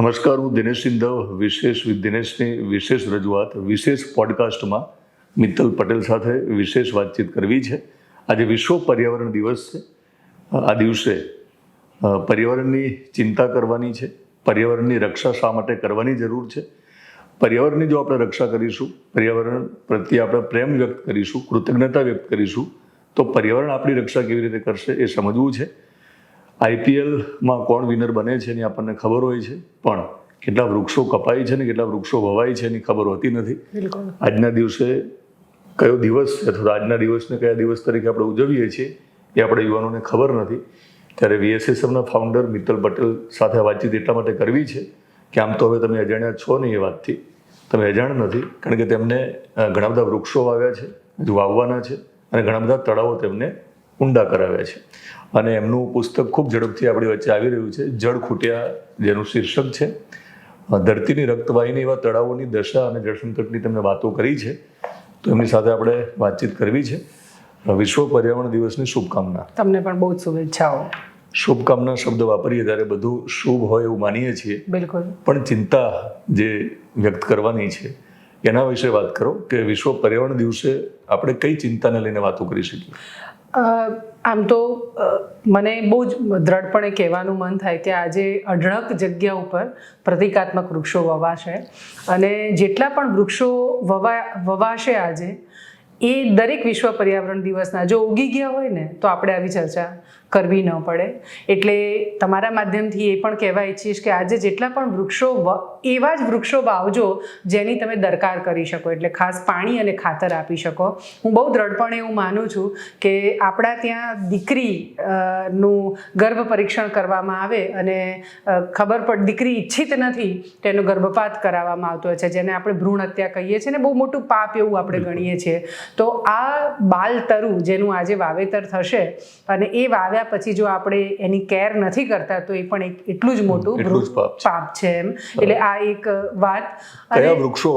નમસ્કાર, હું દિનેશ સિંધવ, વિશેષ દિનેશની વિશેષ રજૂઆત, વિશેષ પોડકાસ્ટમાં મિત્તલ પટેલ સાથે વિશેષ વાતચીત કરવી છે. આજે વિશ્વ પર્યાવરણ દિવસ છે. આ દિવસે પર્યાવરણની ચિંતા કરવાની છે. પર્યાવરણની રક્ષા શા માટે કરવાની જરૂર છે? પર્યાવરણની જો આપણે રક્ષા કરીશું, પર્યાવરણ પ્રત્યે આપણે પ્રેમ વ્યક્ત કરીશું, કૃતજ્ઞતા વ્યક્ત કરીશું, તો પર્યાવરણ આપણી રક્ષા કેવી રીતે કરશે એ સમજવું છે. આઈપીએલમાં કોણ વિનર બને છે એની આપણને ખબર હોય છે. પણ કેટલા વૃક્ષો કપાય છે ને કેટલા વૃક્ષો વવાય છે એની ખબર હોતી નથી. આજના દિવસે કયો દિવસ છે? અથવા આજના દિવસને કયા દિવસ તરીકે આપણે ઉજવીએ છીએ એ આપણે યુવાનોને ખબર નથી. ત્યારે વીએસએસએમના ફાઉન્ડર મિત્તલ પટેલ સાથે વાતચીત એટલા માટે કરવી છે કે આમ તો હવે તમે અજાણ્યા છો નહીં એ વાતથી. તમે અજાણ નથી કારણ કે તેમને ઘણા બધા વૃક્ષો વાવ્યા છે હજુ વાવવાના છે અને ઘણા બધા તળાવો તેમને ઊંડા કરાવ્યા છે. અને એમનું પુસ્તક ખૂબ ઝડપથી આપણી વચ્ચે આવી રહ્યું છે. જળ ખૂટ્યા જેનું શીર્ષક છે. ધરતીની રક્તવાહિની એવા તળાવોની દશા અને જળસંકટની તમને વાતો કરી છે. તો એમની સાથે આપણે વાતચીત કરવી છે. વિશ્વ પર્યાવરણ દિવસની શુભકામના. તમને પણ બહુ જ શુભેચ્છાઓ. શુભકામના શબ્દ વાપરીએ ત્યારે બધું શુભ હોય એવું માનીએ છીએ. બિલકુલ. પણ ચિંતા જે વ્યક્ત કરવાની છે એના વિશે વાત કરો કે વિશ્વ પર્યાવરણ દિવસે આપણે કઈ ચિંતાને લઈને વાતો કરી શકીએ? આમ તો મને બહુ જ દ્રઢપણે કહેવાનું મન થાય કે આજે અઢળક જગ્યા ઉપર પ્રતિકાત્મક વૃક્ષો વવાશે. અને જેટલા પણ વૃક્ષો વવા, વવાશે આજે, એ દરેક વિશ્વ પર્યાવરણ દિવસના જો ઉગી ગયા હોય ને, તો આપણે આવી ચર્ચા કરવી ન પડે. એટલે તમારા માધ્યમથી એ પણ કહેવા ઈચ્છીશ કે આજે જેટલા પણ વૃક્ષો એવા જ વૃક્ષો વાવજો જેની તમે દરકાર કરી શકો. એટલે ખાસ પાણી અને ખાતર આપી શકો. હું બહુ દ્રઢપણે એવું માનું છું કે આપણા ત્યાં દીકરી નું ગર્ભ પરીક્ષણ કરવામાં આવે અને ખબર પડ દીકરી ઈચ્છિત નથી તેનો ગર્ભપાત કરાવવામાં આવતો હોય છે જેને આપણે ભ્રૂણ હત્યા કહીએ છીએ ને બહુ મોટું પાપ એવું આપણે ગણીએ છીએ. તો આ બાલ તરુ જેનું આજે વાવેતર થશે અને એ વાવ્યા પછી જો આપણે એની કેર નથી કરતા તો એ પણ એક એટલું જ મોટું. પાપ છે. એમ. એટલે આ એક વાત. કયા વૃક્ષો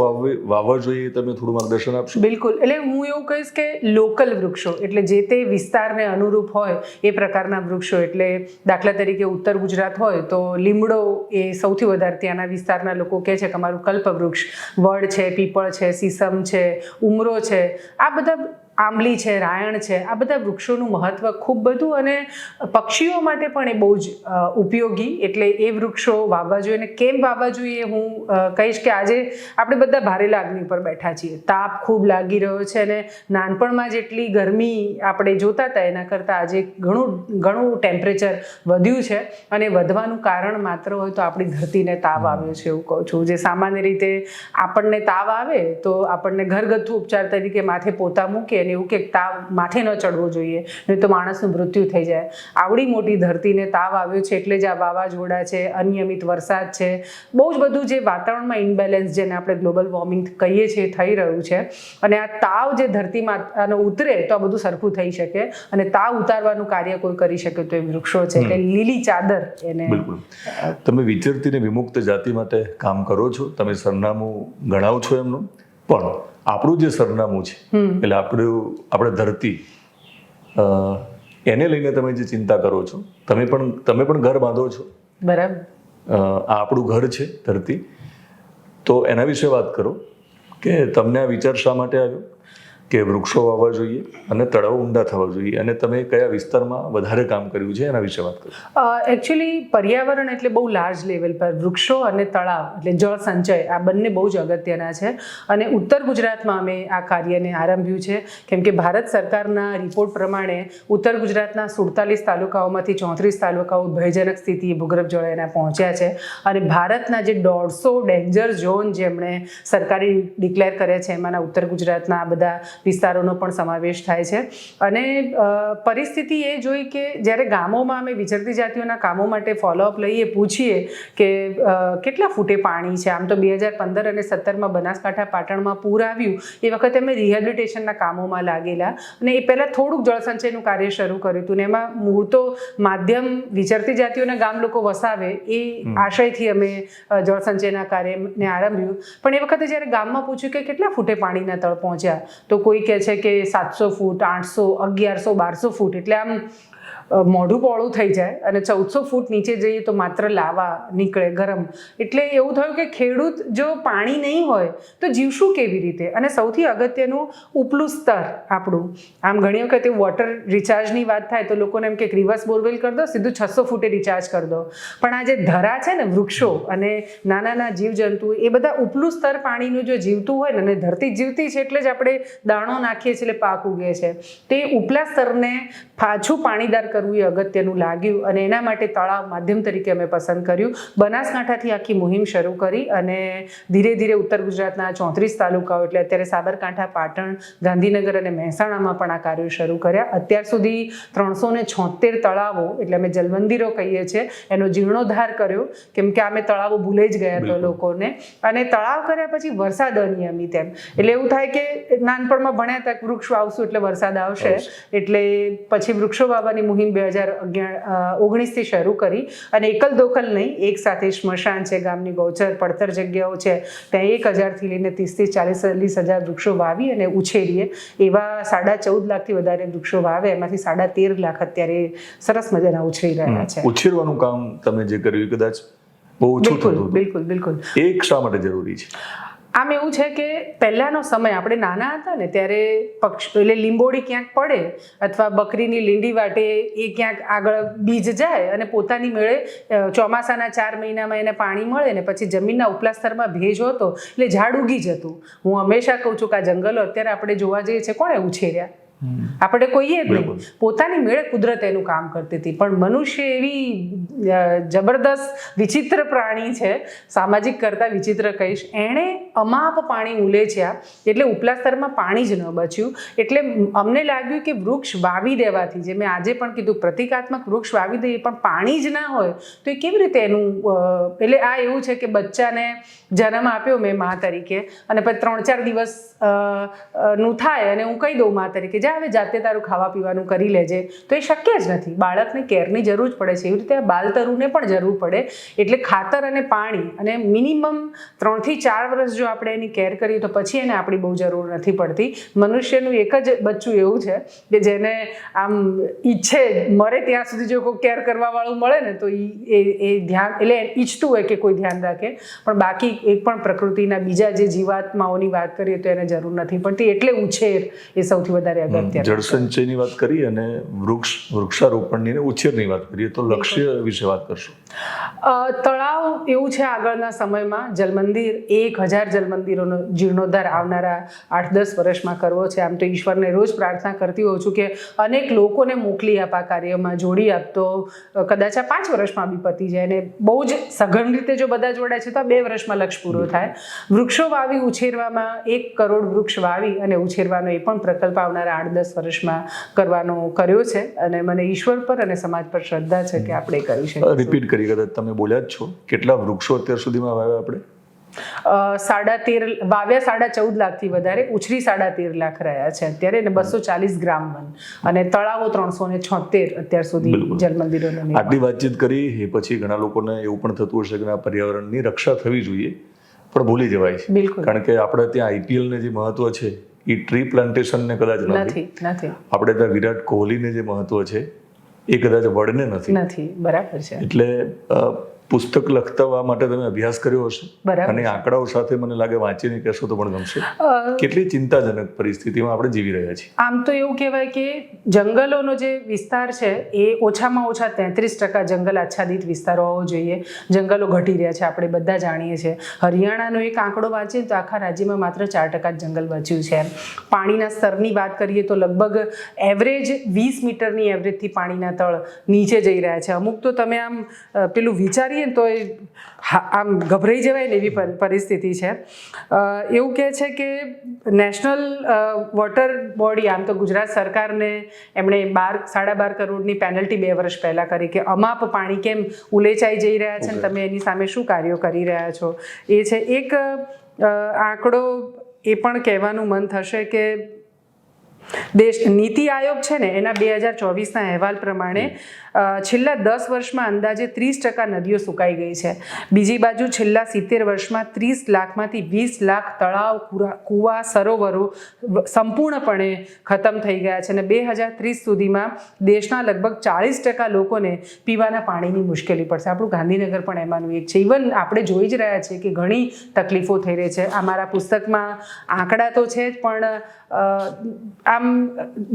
વાવવે જોઈએ તમે થોડું માર્ગદર્શન આપશો? બિલકુલ. એટલે હું એવું કહીશ કે લોકલ વૃક્ષો એટલે જે તે વિસ્તારને અનુરૂપ હોય એ પ્રકારના વૃક્ષો. એટલે દાખલા તરીકે ઉત્તર ગુજરાત હોય તો લીમડો એ સૌથી વધારે ત્યાંના વિસ્તારના લોકો કહે છે કે અમારું કલ્પવૃક્ષ. વડ છે પીપળ છે સીસમ છે ઉમરો છે. આ બધા આંબલી છે, રાયણ છે, આ બધા વૃક્ષોનું મહત્ત્વ ખૂબ બધું અને પક્ષીઓ માટે પણ એ બહુ જ ઉપયોગી. એટલે એ વૃક્ષો વાવવા જોઈએ અને કેમ વાવવા જોઈએ હું કહીશ કે આજે આપણે બધા ભારે લાગણી પર બેઠા છીએ. તાપ ખૂબ લાગી રહ્યો છે અને નાનપણમાં જેટલી ગરમી આપણે જોતા હતા, એના કરતાં આજે ઘણું ઘણું ટેમ્પરેચર વધ્યું છે અને વધવાનું કારણ માત્ર હોય તો આપણી ધરતીને તાવ આવ્યો છે એવું કહું છું. જે સામાન્ય રીતે આપણને તાવ આવે તો આપણને ઘરગથ્થુ ઉપચાર તરીકે માથે પોતા મૂકે અને એવું કે તાવ માથે ન ચડવો જોઈએ નહીં તો માણસનું મૃત્યુ થઈ જાય. આવડી મોટી ધરતીને તાવ આવ્યો છે એટલે જ આ વાવાઝોડા છે અનિયમિત વરસાદ છે. બહુ જ બધું જે વાતાવરણમાં ઇનબેલેન્સ જેને આપણે ગ્લોબલ વોર્મિંગ કહીએ છીએ થઈ રહ્યું છે. અને આ તાવ જે ધરતી માતાનો ઉતરે તો આ બધું સરખું થઈ શકે અને તાવ ઉતારવાનું કાર્ય કોઈ કરી શકે તો એ વૃક્ષો છે. એટલે લીલી ચાદર એને બિલકુલ. તમે વિદ્યાર્થીને વિમુક્ત જાતિ માટે કામ કરો છો? તમે સરનામું ગણાવ છો એમનું? પણ આપણું જે સરનામું છે એટલે આપણું આપણે ધરતી એને લઈને તમે જે ચિંતા કરો છો તમે પણ તમે પણ ઘર બાંધો છો? બરાબર. આ આપણું ઘર છે ધરતી. તો એના વિશે વાત કરો કે તમને આ વિચાર શા માટે આવ્યો? કે વૃક્ષો વાવવા જોઈએ અને તળાવ ઊંડા થવા જોઈએ. અને તમે કયા વિસ્તારમાં વધારે કામ કર્યું છે એના વિશે વાત કરો. એકચ્યુઅલી પર્યાવરણ એટલે બહુ લાર્જ લેવલ પર વૃક્ષો અને તળાવ એટલે જળ સંચય આ બંને બહુ જ અગત્યના છે. અને ઉત્તર ગુજરાતમાં અમે આ કાર્યને આરંભ્યું છે. કેમ કે ભારત સરકારના રિપોર્ટ પ્રમાણે ઉત્તર ગુજરાતના સુડતાલીસ તાલુકાઓમાંથી ચોત્રીસ તાલુકાઓ ભયજનક સ્થિતિએ ભૂગર્ભ જળ એના પહોંચ્યા છે. અને ભારતના જે દોઢસો ડેન્જર ઝોન જેમણે સરકારી ડિક્લેર કર્યા છે એમાંના ઉત્તર ગુજરાતના આ બધા વિસ્તારોનો પણ સમાવેશ થાય છે. અને પરિસ્થિતિ એ જોઈ કે જ્યારે ગામોમાં અમે વિચરતી જાતિઓના કામો માટે ફોલોઅપ લઈએ પૂછીએ કે કેટલા ફૂટે પાણી છે? આમ તો બે હજાર પંદર અને સત્તરમાં બનાસકાંઠા પાટણમાં પૂર આવ્યું એ વખતે અમે રિહેબિલિટેશનના કામોમાં લાગેલા અને એ પહેલાં થોડુંક જળસંચયનું કાર્ય શરૂ કર્યું હતું ને એમાં મૂળ તો માધ્યમ વિચરતી જાતિઓના ગામ લોકો વસાવે એ આશયથી અમે જળસંચયના કાર્યને આરંભ્યું. પણ એ વખતે જ્યારે ગામમાં પૂછ્યું કે કેટલા ફૂટે પાણીના તળ પહોંચ્યા તો કોઈ કહે છે કે સાતસો ફૂટ આઠસો અગિયારસો બારસો ફૂટ. એટલે આમ મોઢું પોળું થઈ જાય અને ચૌદસો ફૂટ નીચે જઈએ તો માત્ર લાવા નીકળે ગરમ. એટલે એવું થયું કે ખેડૂત જો પાણી નહીં હોય તો જીવશું કેવી રીતે? અને સૌથી અગત્યનું ઉપલું સ્તર આપણું. આમ ઘણી વખત વોટર રિચાર્જની વાત થાય તો લોકોને એમ કે રિવર્સ બોરવેલ કરી દો, સીધું છસો ફૂટે રિચાર્જ કરી દો. પણ આ જે ધરા છે ને વૃક્ષો અને નાના નાના જીવજંતુ, એ બધા ઉપલું સ્તર પાણીનું જો જીવતું હોય ને અને ધરતી જીવતી છે એટલે જ આપણે દાણો નાખીએ છીએ એટલે પાક ઉગે છે. તે ઉપલા સ્તરને પાછું પાણીદાર કરવું એ અગત્યનું લાગ્યું અને એના માટે તળાવ માધ્યમ તરીકે અમે પસંદ કર્યું. બનાસકાંઠાથી આખી મુહિમ શરૂ કરી અને ધીરે ધીરે ઉત્તર ગુજરાતના ચોત્રીસ તાલુકાઓ એટલે અત્યારે સાબરકાંઠા પાટણ ગાંધીનગર અને મહેસાણામાં પણ આ કાર્યો શરૂ કર્યા. અત્યાર સુધી ત્રણસો ને છોતેર તળાવો એટલે અમે જલમંદિરો કહીએ છીએ એનો જીર્ણોદ્ધાર કર્યો. કેમ કે અમે તળાવો ભૂલે જ ગયા તો લોકોને. અને તળાવ કર્યા પછી વરસાદ અનિયમિત એમ. એટલે એવું થાય કે નાનપણમાં ભણ્યા તક વૃક્ષ વાવશું એટલે વરસાદ આવશે. આવશે. એટલે પછી વૃક્ષો વાવવાની મુહિમ બે હજાર ઓગણીસથી શરૂ કરી અને એકલ દોખલ નહીં એક સાથે સ્મશાન છે ગામની ગૌચર પડતર જગ્યાઓ છે ત્યાં એક હજારથી લઈને ત્રીસથી ચાલીસ ચાલીસ હજાર વૃક્ષો વાવી અને ઉછેરીએ. એવા સાડા ચૌદ લાખથી વધારે વૃક્ષો વાવે એમાંથી સાડા તેર લાખ અત્યારે સરસ મજાના ઉછેરી રહ્યા છે. ઉછેરવાનું કામ તમે જે કર્યું કદાચ બહુ ઓછું બિલકુલ બિલકુલ બિલકુલ. એક શા માટે જરૂરી છે? આમ એવું છે કે પહેલાંનો સમય આપણે નાના હતા ને ત્યારે પક્ષ એટલે લીંબોડી ક્યાંક પડે અથવા બકરીની લીંડી વાટે એ ક્યાંક આગળ બીજ જાય અને પોતાની મેળે ચોમાસાના ચાર મહિનામાં એને પાણી મળે ને પછી જમીનના ઉપલા સ્તરમાં ભેજ હોતો એટલે ઝાડ ઉગી જતું. હું હંમેશા કહું છું કે આ જંગલો અત્યારે આપણે જોવા જઈએ છીએ, કોણે ઉછેર્યા? આપણે કોઈએ જ નહીં પોતાની મેળે કુદરત એનું કામ કરતી હતી. પણ મનુષ્ય એવી જબરદસ્ત વિચિત્ર પ્રાણી છે. સામાજિક કરતા વિચિત્ર કહીશ. એણે અમાપ પાણી ઉલેચ્યા એટલે ઉપલા સ્તરમાં પાણી જ ન બચ્યું. એટલે અમને લાગ્યું કે વૃક્ષ વાવી દેવાથી જે મેં આજે પણ કીધું પ્રતિકાત્મક વૃક્ષ વાવી દઈએ પણ પાણી જ ના હોય તો એ કેવી રીતે એનું એટલે આ એવું છે કે બચ્ચાને જન્મ આપ્યો મેં મા તરીકે. અને પછી ત્રણ ચાર દિવસનું થાય અને હું કહી દઉં મા તરીકે. જા હવે જાતે તારું ખાવા પીવાનું કરી લેજે. તો એ શક્ય જ નથી. બાળકને કેરની જરૂર જ પડે છે. એવી રીતે આ બાલતરુને પણ જરૂર પડે. એટલે ખાતર અને પાણી અને મિનિમમ ત્રણથી ચાર વર્ષ જો આપણે એની કેર કરીએ તો પછી એને આપણી બહુ જરૂર નથી પડતી. મનુષ્યનું એક જ બચ્ચું એવું છે કે જેને આમ ઈચ્છે મરે ત્યાં સુધી જો કોઈ કેર કરવાવાળું મળે ને તો એ એ ધ્યાન, એટલે ઈચ્છતું હોય કે કોઈ ધ્યાન રાખે. પણ બાકી એક પણ પ્રકૃતિના બીજા જે જીવાત્માઓની વાત કરીએ તો એને જરૂર નથી પડતી. એટલે ઉછેર એ સૌથી વધારે અગત્યનું છે. જળસંચયની વાત કરી અને વૃક્ષ વૃક્ષારોપણની અને ઉછેરની વાત કરીએ તો લક્ષ્ય વિશે વાત કરશું. તળાવ એવું છે આગળના સમયમાં. જલમંદિર એક હજાર જલમંદિરોનો જીર્ણોદ્ધાર આવનારા આઠ દસ વર્ષમાં કરવો છે. આમ તો ઈશ્વરને રોજ પ્રાર્થના કરતી હોઉં છું કે અનેક લોકોને મોકલી આપ આ કાર્યમાં જોડી આપતો કદાચ આ પાંચ વર્ષમાં બી પતી જાય અને બહુ જ સઘન રીતે જો બધા જોડાય છે તો આ બે વર્ષમાં લક્ષ્ય પૂરો થાય. વૃક્ષો વાવી ઉછેરવામાં એક કરોડ વૃક્ષ વાવી અને ઉછેરવાનો એ પણ પ્રકલ્પ આવનારા આઠ દસ વર્ષમાં કરવાનો કર્યો છે અને મને ઈશ્વર પર અને સમાજ પર શ્રદ્ધા છે કે આપણે એ કરી શકીએ રિપીટ કરી કદાચ તમે બોલ્યા જ છો. કેટલા વૃક્ષો અત્યાર સુધીમાં વાવ્યા આપણે? સાડા તેર વાવ્યા સાડા ચૌદ લાખથી વધારે ઉછરી સાડા તેર લાખ રહ્યા છે અત્યારે અને બસો ચાલીસ ગ્રામ વન. અને તળાવો ત્રણસો ને છોતેર અત્યાર સુધી જલમંદિરો આટલી વાતચીત કરી એ પછી ઘણા લોકોને એવું પણ થતું હશે કે આ પર્યાવરણની રક્ષા થવી જોઈએ. પણ ભૂલી જવાય છે. બિલકુલ. કારણ કે આપણે ત્યાં આઈપીએલ ને જે મહત્વ છે એ ટ્રી પ્લાન્ટેશન ને કદાચ નથી. આપણે ત્યાં વિરાટ કોહલીને જે મહત્વ છે એ કદાચ વડને નથી. નથી બરાબર છે. એટલે પુસ્તક લખતા માટે તમે અભ્યાસ કર્યો હશે? અને આંકડાઓ સાથે મને લાગે વાંચીને કહેશો તો પણ ગમશે. કેટલી ચિંતાજનક પરિસ્થિતિમાં આપણે જીવી રહ્યા છીએ? આમ તો એવું કહેવાય કે જંગલોનો જે વિસ્તાર છે એ ઓછામાં ઓછા તેત્રીસ ટકા જંગલ આચ્છાદિત વિસ્તારો હોવો જોઈએ. જંગલો ઘટી રહ્યા છે આપણે બધા જાણીએ છીએ. હરિયાણાનો એક આંકડો વાંચીએ તો આખા રાજ્યમાં માત્ર ચાર ટકા જ જંગલ બચ્યું છે પાણીના સ્તરની વાત કરીએ તો લગભગ એવરેજ વીસ મીટરની એવરેજથી પાણીના તળ નીચે જઈ રહ્યા છે. અમુક તો તમે આમ પેલું વિચારીએ ને તો એ આમ ગભરાઈ જવાય ને એવી પર- પરિસ્થિતિ છે. એવું કહે છે કે નેશનલ વોટર બોડી આમ તો ગુજરાત સરકારને એમણે બાર સાડા બાર કરોડની પેનલ્ટી બે વર્ષ પહેલાં કરી કે અમાપ પાણી કેમ ઉલેચાઈ જઈ રહ્યા છે ને તમે એની સામે શું કાર્યો કરી રહ્યા છો? એ છે એક આંકડો એ પણ કહેવાનું મન થશે કે દેશ નીતિ આયોગ છે ને એના બે હજાર ચોવીસના અહેવાલ પ્રમાણે છેલ્લા દસ વર્ષમાં અંદાજે ત્રીસ ટકા નદીઓ સુકાઈ ગઈ છે. બીજી બાજુ છેલ્લા સિત્તેર વર્ષમાં ત્રીસ લાખમાંથી વીસ લાખ તળાવ કૂવા સરોવરો સંપૂર્ણપણે ખતમ થઈ ગયા છે અને બે હજાર ત્રીસ સુધીમાં દેશના લગભગ ચાળીસ ટકા લોકોને પીવાના પાણીની મુશ્કેલી પડશે. આપણું ગાંધીનગર પણ એમાંનું એક છે. ઇવન આપણે જોઈ જ રહ્યા છીએ કે ઘણી તકલીફો થઈ રહી છે. આ મારા પુસ્તકમાં આંકડા તો છે જ પણ આમ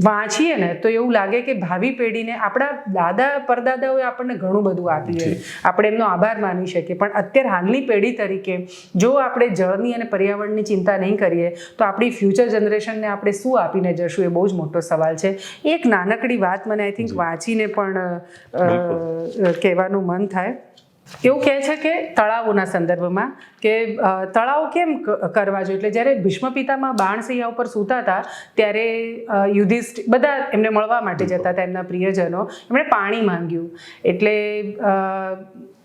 વાંચીએ ને તો એવું લાગે કે ભાવિ પેઢીને આપણા દાદા પરદાદાઓએ આપણને ઘણું બધું આપ્યું છે આપણે એમનો આભાર માની શકીએ. પણ અત્યારે હાલની પેઢી તરીકે જો આપણે જળની અને પર્યાવરણની ચિંતા નહીં કરીએ તો આપણી ફ્યુચર જનરેશનને આપણે શું આપીને જશું એ બહુ જ મોટો સવાલ છે. એક નાનકડી વાત મને આઈ થિંક વાંચીને પણ કહેવાનું મન થાય. એવું કહે છે કે તળાવોના સંદર્ભમાં કે તળાવ કેમ કરવા જોઈએ? એટલે જ્યારે ભીષ્મ પિતામાં બાણસૈયા ઉપર સૂતા હતા ત્યારે યુધિષ્ઠ યુધિષ્ઠિર બધા એમને મળવા માટે જતા હતા એમના પ્રિયજનો. એમણે પાણી માંગ્યું. એટલે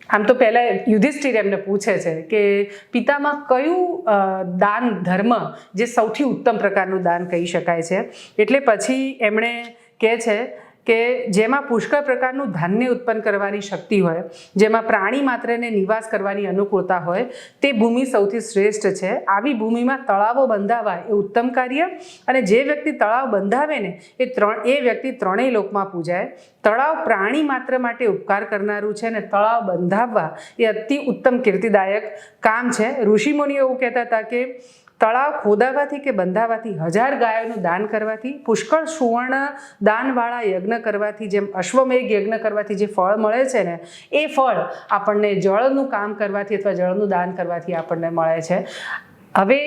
આમ તો પહેલાં યુધિષ્ઠિર એમને પૂછે છે કે પિતામાં કયું દાન ધર્મ જે સૌથી ઉત્તમ પ્રકારનું દાન કહી શકાય છે? એટલે પછી એમણે કહે છે કે જેમાં પુષ્કળ પ્રકારનું ધાન્ય ઉત્પન્ન કરવાની શક્તિ હોય, જેમાં પ્રાણી માત્રને નિવાસ કરવાની અનુકૂળતા હોય, તે ભૂમિ સૌથી શ્રેષ્ઠ છે. આવી ભૂમિમાં તળાવો બંધાવાય એ ઉત્તમ કાર્ય અને જે વ્યક્તિ તળાવ બંધાવે ને, એ ત્રણ, એ વ્યક્તિ ત્રણેય લોકમાં પૂજાય. તળાવ પ્રાણી માત્ર માટે ઉપકાર કરનારું છે અને તળાવ બંધાવવા એ અતિ ઉત્તમ કીર્તિદાયક કામ છે. ઋષિમુનિઓ એવું કહેતા હતા કે તળાવ ખોદાવાથી કે બંધાવાથી હજાર ગાયોનું દાન કરવાથી, પુષ્કળ સુવર્ણ દાનવાળા યજ્ઞ કરવાથી, જેમ અશ્વમેઘ યજ્ઞ કરવાથી જે ફળ મળે છે ને, એ ફળ આપણને જળનું કામ કરવાથી અથવા જળનું દાન કરવાથી આપણને મળે છે. હવે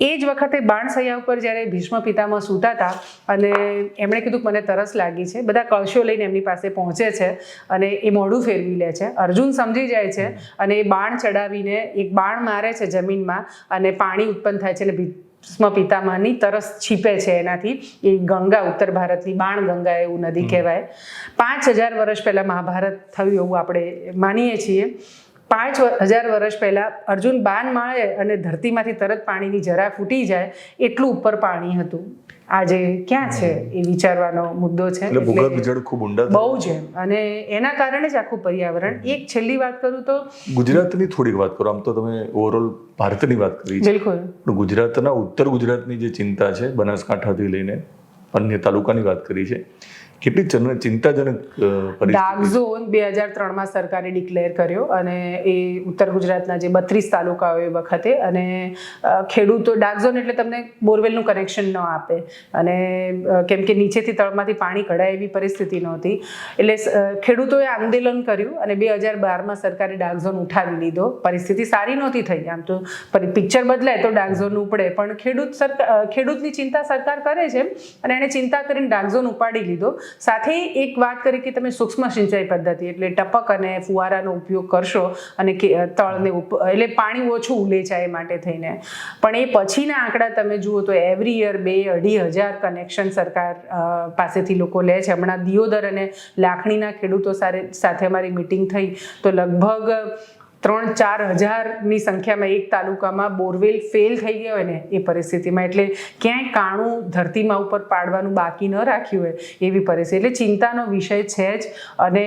એ જ વખતે બાણસૈયા ઉપર જ્યારે ભીષ્મ પિતામાં સૂતા હતા અને એમણે કીધું કે મને તરસ લાગી છે બધા કળશો લઈને એમની પાસે પહોંચે છે અને એ મોઢું ફેરવી લે છે. અર્જુન સમજી જાય છે અને એ બાણ ચડાવીને એક બાણ મારે છે જમીનમાં અને પાણી ઉત્પન્ન થાય છે અને ભીષ્મ પિતામાની તરસ છીપે છે એનાથી. એ ગંગા ઉત્તર ભારતની બાણ ગંગા એવું નદી કહેવાય. પાંચ હજાર વર્ષ પહેલાં મહાભારત થયું એવું આપણે માનીએ છીએ. પાંચ હજાર વર્ષ પહેલાં અર્જુન બાન માળે અને ધરતીમાંથી તરત પાણીની જરા ફૂટી જાય એટલું ઉપર પાણી હતું. આજે ક્યાં છે એ વિચારવાનો મુદ્દો છે? ભૂગર્ભ જળ ખૂબ ઊંડા બહુ છે અને એના કારણે જ આખું પર્યાવરણ એક છેલ્લી વાત કરું તો ગુજરાતની થોડીક વાત કરો. આમ તો તમે ઓવરઓલ ભારતની વાત કરી. બિલકુલ. ગુજરાતના ઉત્તર ગુજરાતની જે ચિંતા છે બનાસકાંઠાથી લઈને અન્ય તાલુકાની વાત કરી છે કેટલી ચિંતાજનક ડાર્ક ઝોન બે હજાર ત્રણમાં સરકારે ડિક્લેર કર્યો અને એ ઉત્તર ગુજરાતના જે બત્રીસ તાલુકાઓ એ વખતે અને ખેડૂતો, ડાર્ક ઝોન એટલે તમને બોરવેલનું કનેક્શન ન આપે. અને કેમ કે નીચેથી તળમાંથી પાણી કઢાય એવી પરિસ્થિતિ નહોતી. એટલે ખેડૂતોએ આંદોલન કર્યું અને બે હજાર બારમાં સરકારે ડાર્ક ઝોન ઉઠાવી લીધો. પરિસ્થિતિ સારી નહોતી થઈ. આમ તો પિક્ચર બદલાય તો ડાર્ક ઝોન ઉપડે. પણ ખેડૂત સરકાર ખેડૂતની ચિંતા સરકાર કરે છે અને એણે ચિંતા કરીને ડાર્ક ઝોન ઉપાડી લીધો. સાથે એક વાત કરી કે તમે સૂક્ષ્મ સિંચાઈ પદ્ધતિ, એટલે ટપક અને ફુવારાનો ઉપયોગ કરશો અને તળને એટલે પાણી ઓછું ઉલેચાય એ માટે થઈને. પણ એ પછીના આંકડા તમે જુઓ તો એવરી યર બે અઢી હજાર કનેક્શન સરકાર પાસેથી લોકો લે છે. હમણાં દિયોદર અને લાખણીના ખેડૂતો સાથે અમારી મિટિંગ થઈ તો લગભગ ત્રણ ચાર હજારની સંખ્યામાં એક તાલુકામાં બોરવેલ ફેલ થઈ ગયો હોય ને એ પરિસ્થિતિમાં એટલે ક્યાંય કાણું ધરતીમાં ઉપર પાડવાનું બાકી ન રાખ્યું હોય એવી પરિસ્થિતિ. એટલે ચિંતાનો વિષય છે જ અને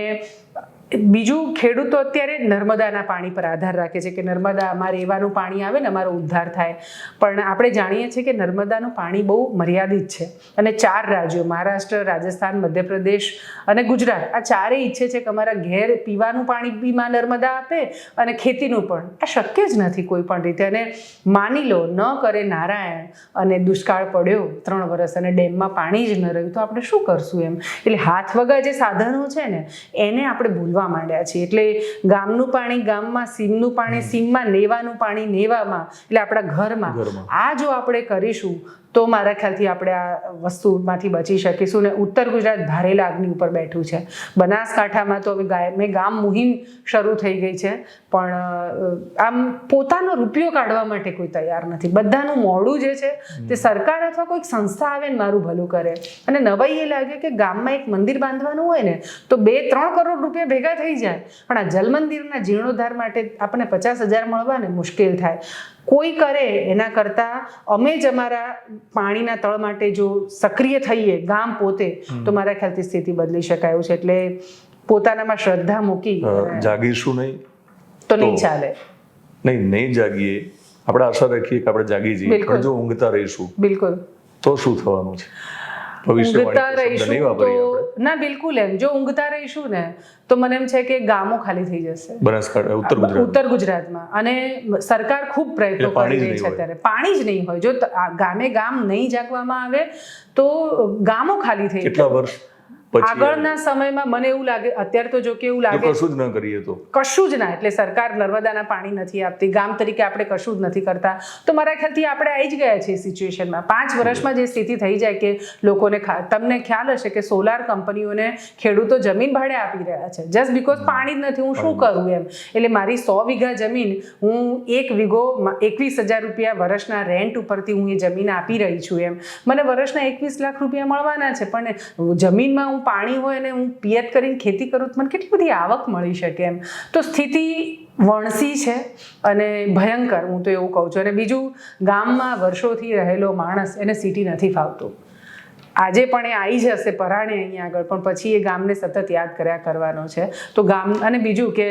બીજું ખેડૂતો અત્યારે નર્મદાના પાણી પર આધાર રાખે છે કે નર્મદા અમારે એવાનું પાણી આવે ને અમારો ઉદ્ધાર થાય. પણ આપણે જાણીએ છીએ કે નર્મદાનું પાણી બહુ મર્યાદિત છે. અને ચાર રાજ્યો, મહારાષ્ટ્ર, રાજસ્થાન, મધ્યપ્રદેશ અને ગુજરાત, આ ચારેય ઈચ્છે છે કે અમારા ઘેર પીવાનું પાણી બી માં નર્મદા આપે અને ખેતીનું પણ. આ શક્ય જ નથી કોઈ પણ રીતે. અને માની લો, ન કરે નારાયણ અને દુષ્કાળ પડ્યો ત્રણ વર્ષ અને ડેમમાં પાણી જ ન રહ્યું, તો આપણે શું કરશું એમ? એટલે હાથ વગા જે સાધનો છે ને, એને આપણે ભૂલવા માંડ્યા છીએ એટલે ગામનું પાણી ગામમાં સીમનું પાણી સીમમાં નેવાનું પાણી નેવામાં એટલે આપણા ઘરમાં. ઘરમાં. આ જો આપણે કરીશું તો મારા ખ્યાલથી આપણે આ વસ્તુમાંથી બચી શકીશું ને ઉત્તર ગુજરાત ભારેલા અગ્નિ ઉપર બેઠું છે. બનાસકાંઠામાં તો હવે મેં ગામ મુહિમ શરૂ થઈ ગઈ છે પણ આમ પોતાનો રૂપિયો કાઢવા માટે કોઈ તૈયાર નથી. બધાનું મોડું જે છે તે સરકાર અથવા કોઈક સંસ્થા આવે ને મારું ભલું કરે. અને નવાઈ એ લાગે કે ગામમાં એક મંદિર બાંધવાનું હોય ને તો બે ત્રણ કરોડ રૂપિયા ભેગા ભેગા થઈ જાય. પણ આ જલમંદિરના જીર્ણોદ્ધાર માટે આપણને પચાસ હજાર મળવાને મુશ્કેલ થાય. કોઈ કરે એના કરતાં અમે જ અમારા પાણીના તળ માટે જો સક્રિય થઈએ ગામ પોતે તો મારા ખ્યાલથી સ્થિતિ બદલી શકાય છે. એટલે પોતાનામાં શ્રદ્ધા મૂકી જાગીશું નહીં તો નહીં ચાલે. નહીં નહીં જાગીએ. આપણે આશા રાખીએ કે આપણે જાગી જઈએ. પણ જો ઊંઘતા રહીશું બિલકુલ. તો શું થવાનું છે? ભવિષ્યવાણી નહીં વાપરીએ ના બિલકુલ એમ. જો ઊંઘતા રહીશું ને તો મને એમ છે કે ગામો ખાલી થઈ જશે. બનાસકાંઠા ઉત્તર ગુજરાત ઉત્તર ગુજરાતમાં. અને સરકાર ખૂબ પ્રયત્નો કરી રહી છે અત્યારે. પાણી જ નહીં હોય. જો ગામે ગામ નહીં જાગવામાં આવે તો ગામો ખાલી થઈ કેટલા વર્ષ? આગળના સમયમાં મને એવું લાગે અત્યારે તો જો કે એવું લાગે કશું જ ન કરીએ તો. કશું જ ના એટલે સરકાર નર્મદાના પાણી નથી આપતી. ગામ તરીકે આપણે કશું જ નથી કરતા. તો મારા ખ્યાલથી આપણે આવી જ ગયા છીએ સિચ્યુએશનમાં. પાંચ વર્ષમાં જે સ્થિતિ થઈ જાય કે લોકોને તમને ખ્યાલ હશે કે સોલાર કંપનીઓને ખેડૂતો જમીન ભાડે આપી રહ્યા છે. જસ્ટ બીકોઝ પાણી જ નથી હું શું કરું એમ? એટલે મારી સો વીઘા જમીન હું એક વીઘો એકવીસ હજાર રૂપિયા વર્ષના રેન્ટ ઉપરથી હું એ જમીન આપી રહી છું એમ. મને વર્ષના એકવીસ લાખ રૂપિયા મળવાના છે પણ જમીનમાં હું પાણી હોય અને હું પિયત કરીને ખેતી કરું તો મને કેટલી બધી આવક મળી શકે એમ. તો સ્થિતિ વણસી છે અને ભયંકર હું તો એવું કહું છું. અને બીજું, ગામમાં વર્ષોથી રહેલો માણસ એને સિટી નથી ફાવતું. આજે પણ એ આવી જશે પરાણે અહીંયા આગળ, પણ પછી એ ગામને સતત યાદ કર્યા કરવાનો છે. તો ગામ, અને બીજું કે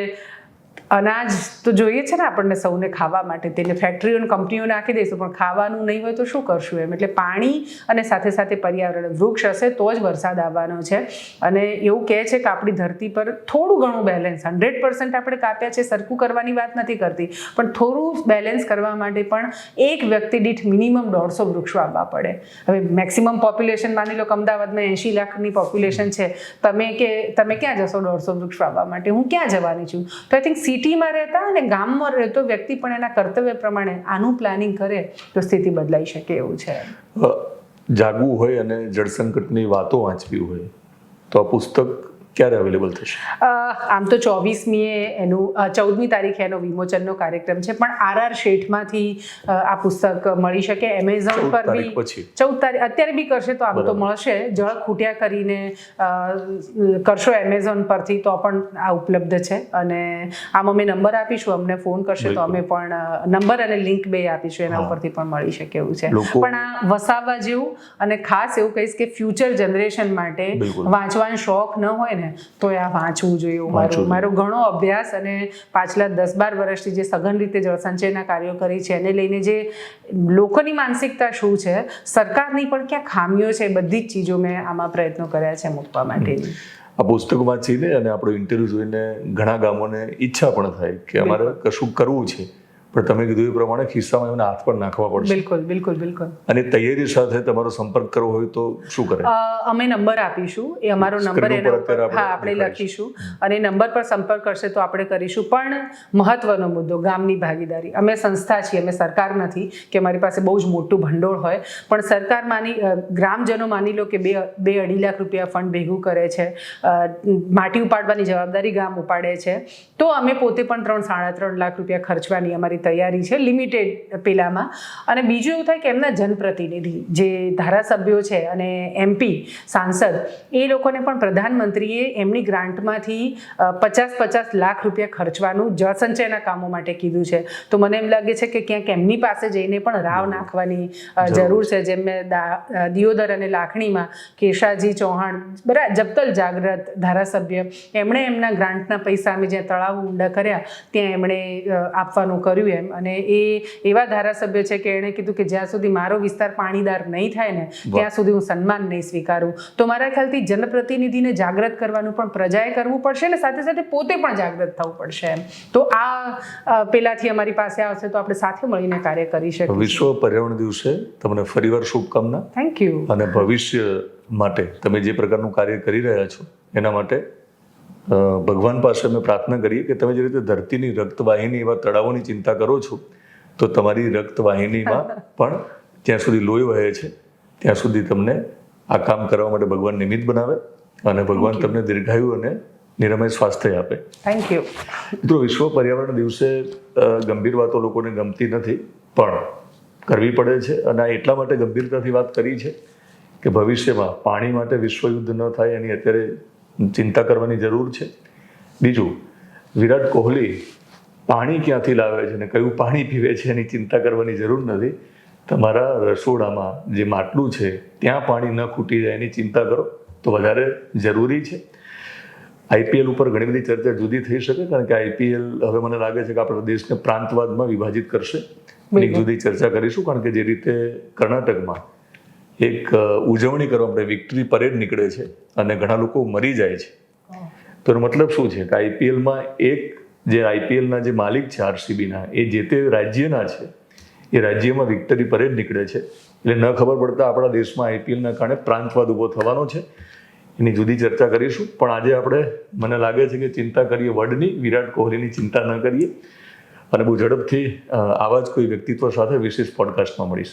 અનાજ તો જોઈએ છે ને આપણને સૌને ખાવા માટે. તેને ફેક્ટરીઓ અને કંપનીઓ નાખી દઈશું, પણ ખાવાનું નહીં હોય તો શું કરશું એમ? એટલે પાણી અને સાથે સાથે પર્યાવરણ, વૃક્ષ હશે તો જ વરસાદ આવવાનો છે. અને એવું કહે છે કે આપણી ધરતી પર થોડું ઘણું બેલેન્સ હંડ્રેડ પર્સન્ટ આપણે કાપ્યા છે, સરખું કરવાની વાત નથી કરતી. પણ થોડું બેલેન્સ કરવા માટે પણ એક વ્યક્તિ દીઠ મિનિમમ દોઢસો વૃક્ષો આવવા પડે. હવે મેક્સિમમ પોપ્યુલેશન માની લો કે અમદાવાદમાં એંશી લાખની પોપ્યુલેશન છે. તમે કે, તમે ક્યાં જશો દોઢસો વૃક્ષો વાવવા માટે? હું ક્યાં જવાની છું? તો આઈ થિંક સિટીમાં રહેતા અને ગામમાં રહેતો વ્યક્તિ પણ એના કર્તવ્ય પ્રમાણે આનું પ્લાનિંગ કરે તો સ્થિતિ બદલાઈ શકે એવું છે. જાગવું હોય અને જળસંકટની વાતો વાંચવી હોય, તો આ પુસ્તક ક્યારે અવેલેબલ થશે? આમ તો ચોવીસમીએ એનું ચૌદમી તારીખે એનો વિમોચનનો કાર્યક્રમ છે પણ આર આર શેઠમાંથી આ પુસ્તક મળી શકે. એમેઝોન પર બી ચૌદ તારીખ અત્યારે બી કરશે તો આમ તો મળશે. જળ ખૂટ્યા કરીને કરશો એમેઝોન પરથી તો પણ આ ઉપલબ્ધ છે. અને આમ અમે નંબર આપીશું અમને ફોન કરશે તો અમે પણ નંબર અને લિંક બે આપીશું એના ઉપરથી પણ મળી શકે એવું છે. પણ આ વસાવવા જેવું અને ખાસ એવું કહીશ કે ફ્યુચર જનરેશન માટે વાંચવાનો શોખ ન હોય ને તો એ આ વાંચવું જોઈએ. મારું મારો ઘણો અભ્યાસ અને પાછલા દસ બાર વર્ષથી જે સઘન રીતે જળસંચયના કાર્યો કરી છે એને લઈને જે લોકોની માનસિકતા શું છે સરકારની પણ ક્યાં ખામીઓ છે બધી જ ચીજો મેં આમાં પ્રયત્નો કર્યા છે મૂકવા માટે આ પુસ્તક વાંચીને અને આપણો ઇન્ટરવ્યુ જોઈને ઘણા ગામોને ઈચ્છા પણ થાય કે અમારે કશું કરવું છે. પણ તમે કીધું એ પ્રમાણે ખિસ્સામાં એમને હાથ પણ નાખવા પડશે. બિલકુલ બિલકુલ બિલકુલ. અને તૈયારી સાથે તમારો સંપર્ક કરવો હોય તો શું કરે? અમે નંબર આપીશું. એ અમારો નંબર એના ઉપર હા આપણે લખીશું. અને નંબર પર સંપર્ક કરશે તો આપણે કરીશું. પણ મહત્વનો મુદ્દો ગામની ભાગીદારી. અમે સંસ્થા છીએ અમે સરકાર નથી કે અમારી પાસે બહુ જ મોટું ભંડોળ હોય. પણ સરકાર માની ગ્રામજનો માની લો કે બે બે અઢી લાખ રૂપિયા ફંડ ભેગું કરે છે. માટી ઉપાડવાની જવાબદારી ગામ ઉપાડે છે. તો અમે પોતે પણ ત્રણ સાડા ત્રણ લાખ રૂપિયા ખર્ચવાની અમારી તૈયારી છે લિમિટેડ પેલામાં. અને બીજું એવું થાય કે એમના જનપ્રતિનિધિ જે ધારાસભ્યો છે અને એમપી સાંસદ એ લોકોને પણ પ્રધાનમંત્રીએ એમની ગ્રાન્ટમાંથી પચાસ પચાસ લાખ રૂપિયા ખર્ચવાનું જળસંચયના કામો માટે કીધું છે. તો મને એમ લાગે છે કે ક્યાંક એમની પાસે જઈને પણ રાવ નાખવાની જરૂર. છે. જેમ મેં દા- દિયોદર અને લાખણીમાં કેશાજી ચૌહાણ બરાબર જબતલ જાગ્રત ધારાસભ્ય એમણે એમના ગ્રાન્ટના પૈસા અમે જ્યાં તળાવ ઊંડા કર્યા ત્યાં એમણે આપવાનું કર્યું. એમ. અને એ એવા ધારાસભ્ય છે કે એણે કીધું કે જ્યાં સુધી મારો વિસ્તાર પાણીદાર નહીં થાય ને ત્યાં સુધી હું સન્માન નહીં સ્વીકારું. તો મારા ખ્યાલથી જનપ્રતિનિધિને જાગૃત કરવાનું પણ પ્રજાએ કરવું પડશે ને સાથે સાથે પોતે પણ જાગૃત થવું પડશે એમ. તો આ પેલાથી અમારી પાસે આવશે તો આપણે સાથે મળીને કાર્ય કરી શકીએ વિશ્વ પર્યાવરણ દિવસે તમને ફરીવાર શુભકામના. થેન્ક યુ અને ભવિષ્ય માટે તમે જે પ્રકારનું કાર્ય કરી રહ્યા છો એના માટે ભગવાન પાસે અમે પ્રાર્થના કરીએ કે તમે જે રીતે ધરતીની રક્તવાહિની એવા તળાવોની ચિંતા કરો છો તો તમારી રક્તવાહિનીમાં પણ જ્યાં સુધી લોહી વહે છે. ત્યાં સુધી તમને આ કામ કરવા માટે ભગવાન નિમિત્ત બનાવે અને ભગવાન તમને દીર્ઘાયુ અને નિરામય સ્વાસ્થ્ય આપે. થેન્ક યુ મિત્રો વિશ્વ પર્યાવરણ દિવસે ગંભીર વાતો લોકોને ગમતી નથી પણ કરવી પડે છે અને આ એટલા માટે ગંભીરતાથી વાત કરી છે કે ભવિષ્યમાં પાણી માટે વિશ્વયુદ્ધ ન થાય એની અત્યારે ચિંતા કરવાની જરૂર છે? બીજું વિરાટ કોહલી પાણી ક્યાંથી લાવે છે અને કયું પાણી પીવે છે એની ચિંતા કરવાની જરૂર નથી. તમારા રસોડામાં જે માટલું છે ત્યાં પાણી ન ખૂટી જાય એની ચિંતા કરો. તો વધારે જરૂરી છે. આઈપીએલ ઉપર ઘણી બધી ચર્ચા જુદી થઈ શકે કારણ કે આઈપીએલ હવે મને લાગે છે કે આપણા દેશને પ્રાંતવાદમાં વિભાજિત કરશે. એની જુદી ચર્ચા કરીશું કારણ કે જે રીતે કર્ણાટકમાં એક ઉજવણી કરવા માટે વિક્ટરી પરેડ નીકળે છે અને ઘણા લોકો મરી જાય છે. તો મતલબ શું છે? કે આઈપીએલમાં એક જે આઈપીએલના જે માલિક છે આરસીબીના એ જે તે રાજ્યના છે, એ રાજ્યમાં વિક્ટરી પરેડ નીકળે છે. એટલે ન ખબર પડતા આપણા દેશમાં આઈપીએલના કારણે પ્રાંતવાદ ઊભો થવાનો છે. એની જુદી ચર્ચા કરીશું. પણ આજે આપણે, મને લાગે છે કે ચિંતા કરીએ વર્લ્ડની વિરાટ કોહલીની ચિંતા ન કરીએ. અને બહુ ઝડપથી આવા જ કોઈ વ્યક્તિત્વ સાથે વિશેષ પોડકાસ્ટમાં મળીશ.